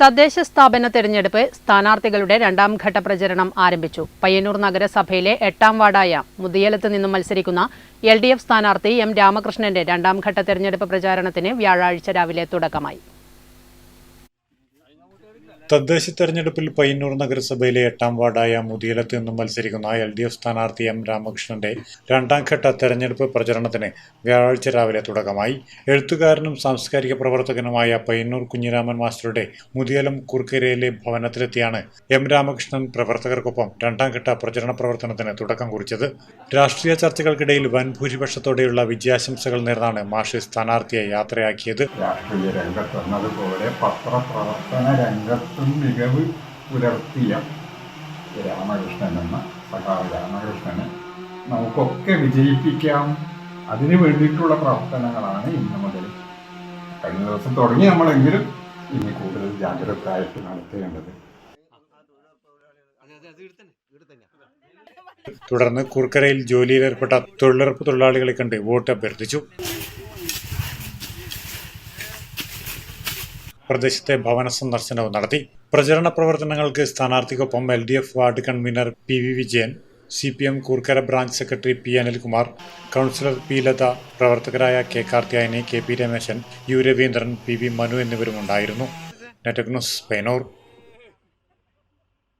തദ്ദേശ സ്ഥാപന തെരഞ്ഞെടുപ്പ് സ്ഥാനാർത്ഥികളുടെ രണ്ടാം ഘട്ട പ്രചരണം ആരംഭിച്ചു. പയ്യന്നൂർ നഗരസഭയിലെ എട്ടാം വാർഡായ മുതിയലത്ത് നിന്നും മത്സരിക്കുന്ന എൽ ഡി എഫ് സ്ഥാനാർത്ഥി എം രാമകൃഷ്ണന്റെ രണ്ടാം ഘട്ട തെരഞ്ഞെടുപ്പ് പ്രചാരണത്തിന് വ്യാഴാഴ്ച രാവിലെ തുടക്കമായി. തദ്ദേശ തെരഞ്ഞെടുപ്പിൽ പയ്യന്നൂർ നഗരസഭയിലെ എട്ടാം വാർഡായ മുതിയലത്ത് നിന്നും മത്സരിക്കുന്ന എൽ ഡി എഫ് സ്ഥാനാർത്ഥി എം രാമകൃഷ്ണന്റെ രണ്ടാം ഘട്ട തെരഞ്ഞെടുപ്പ് പ്രചരണത്തിന് വ്യാഴാഴ്ച രാവിലെ തുടക്കമായി. എഴുത്തുകാരനും സാംസ്കാരിക പ്രവർത്തകനുമായ പയ്യന്നൂർ കുഞ്ഞിരാമൻ മാസ്റ്ററുടെ മുതിയലം കുർക്കരയിലെ ഭവനത്തിലെത്തിയാണ് എം രാമകൃഷ്ണൻ പ്രവർത്തകർക്കൊപ്പം രണ്ടാം ഘട്ട പ്രചരണ പ്രവർത്തനത്തിന് തുടക്കം കുറിച്ചത്. രാഷ്ട്രീയ ചർച്ചകൾക്കിടയിൽ വൻ ഭൂരിപക്ഷത്തോടെയുള്ള വിജയാശംസകൾ നേർന്നാണ് മാഷ് സ്ഥാനാർത്ഥിയെ യാത്രയാക്കിയത്. രാഷ്ട്രീയ പത്രപ്രവർത്തന രംഗത്തും മികവ് പുലർത്തിയ രാമകൃഷ്ണൻ എന്ന സഖാവ് രാമകൃഷ്ണനെ നമുക്കൊക്കെ വിജയിപ്പിക്കാം. അതിനു വേണ്ടിയിട്ടുള്ള പ്രവർത്തനങ്ങളാണ് ഇന്ന് മുതൽ. കഴിഞ്ഞ ദിവസം തുടങ്ങി നമ്മളെങ്കിലും ഇനി കൂടുതൽ ജാഗ്രതയായിട്ട് നടത്തേണ്ടത്. തുടർന്ന് കുർക്കരയിൽ ജോലിയിലേർപ്പെട്ട തൊഴിലുറപ്പ് തൊഴിലാളികളെ കണ്ട് വോട്ട് അഭ്യർത്ഥിച്ചു. പ്രദേശത്തെ ഭവന സന്ദർശനവും നടത്തി. പ്രചരണ പ്രവർത്തനങ്ങൾക്ക് സ്ഥാനാർത്ഥിക്കൊപ്പം L D F ward convener P V Vijayan C P M Koorkara branch secretary P Anilkumar councillor P Latha പ്രവർത്തകരായ K Karthiyayani K P Rameshan U Raveendran P V Manu എന്നിവരും ഉണ്ടായിരുന്നു നെറ്റക് പൈനൂർ.